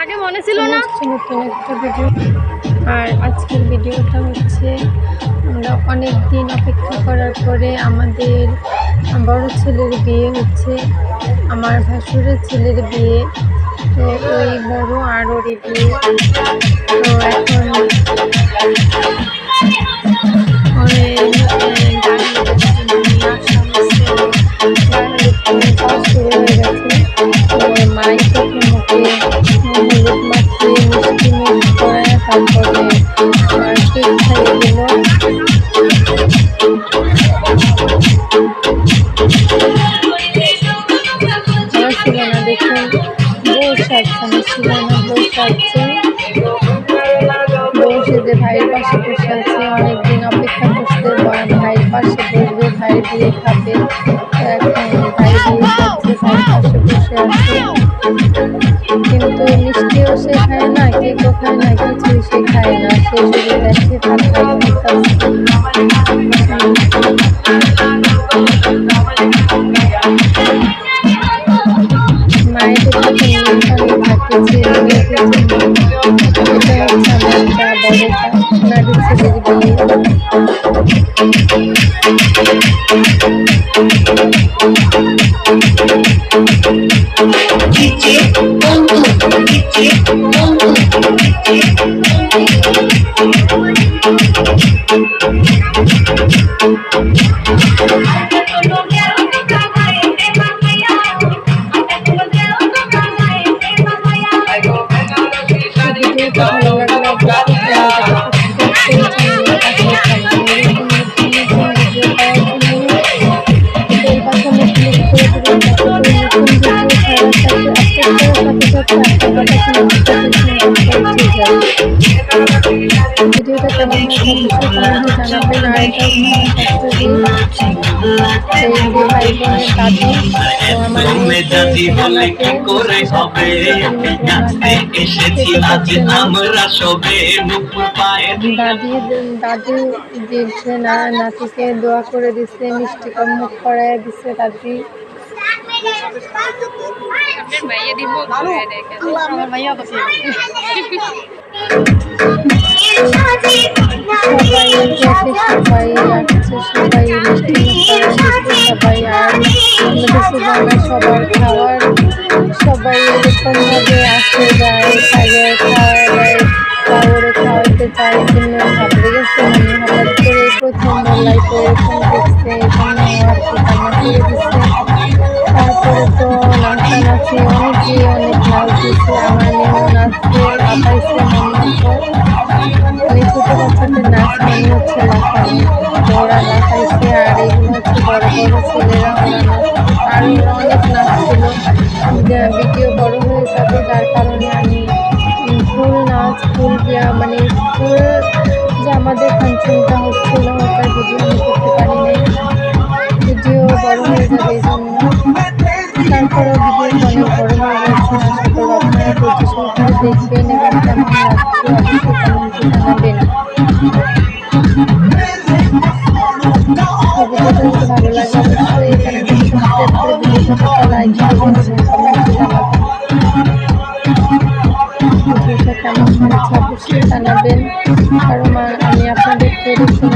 আগে মনে ছিল না? নতুন একটা ভিডিও আর আজকের ভিডিওটা হচ্ছে আমরা অনেক দিন অপেক্ষা করার পরে আমাদের বড় ছেলের বিয়ে হচ্ছে আমার ভাসুরের ছেলের বিয়ে তো ওই বড় আর ওর বিয়ে। তো এখন নাচ শুরু হয়ে গেছে মাই প্রথম মুখে হলুদ মাখিয়ে মিষ্টি মুখ করে তারপরে কেক খাইয়ে দিল বউ সেজে ভাইয়ের পাশে বসে আছে অনেকদিন অপেক্ষা করছে ভাইয়ের পাশে বসবে ভাইয়ের বিয়ে খাবে। বসে আছে কিন্তু মিষ্টিও সে খায় না কেকও খায় না কিছুই সে খায় না সে শুধু দেখে মায়ের কাছে থাকতেছে এটা হচ্ছে বোনের দাদি দাদি দাদি না নাতিকে দোয়া করে দিচ্ছে মিষ্টি কম মুখ করায় দিচ্ছে দাদি ভাইয়া দিব ভাইয়া সুজানা সবার খাওয়ার, সবাই এরকমভাবে আসে, যায় খাইয়ে খাওয়া দেয় কাউরে খাওয়াতে চায় জন্য ভাবতে গেছে মানে হঠাৎ করে প্রথম লাইফে এরকম দেখছে এখানে কি কান্না করে দিচ্ছে তারপরে তো নাচানাচি অনেকে অনেক নাচ দিচ্ছে আমার মেয়েও নাচছে লাফাইছে মনে ছোট বাচ্চাদের নাচ মানে হচ্ছে লাফানো ওরা লাফাইছে আর এগুলো হচ্ছে বড় বড় ছেলেরা, ওরা নাচ ওরা অনেক নাচছিল ভিডিও বড় হয়ে যাবে, যার কারণে আমি ফুল নাচ ফুল মানে ফুল যে আমাদের ফাংশনটা হচ্ছিল ওটার ভিডিও আমি করতে পারি নাই ভিডিও বড় হয়ে যাবে এই জন্য। তারপরেও ভিডিও অনেক বড় হয়ে গেছে জানাবেন। কারণ আমি আপনাদেরকে এরকম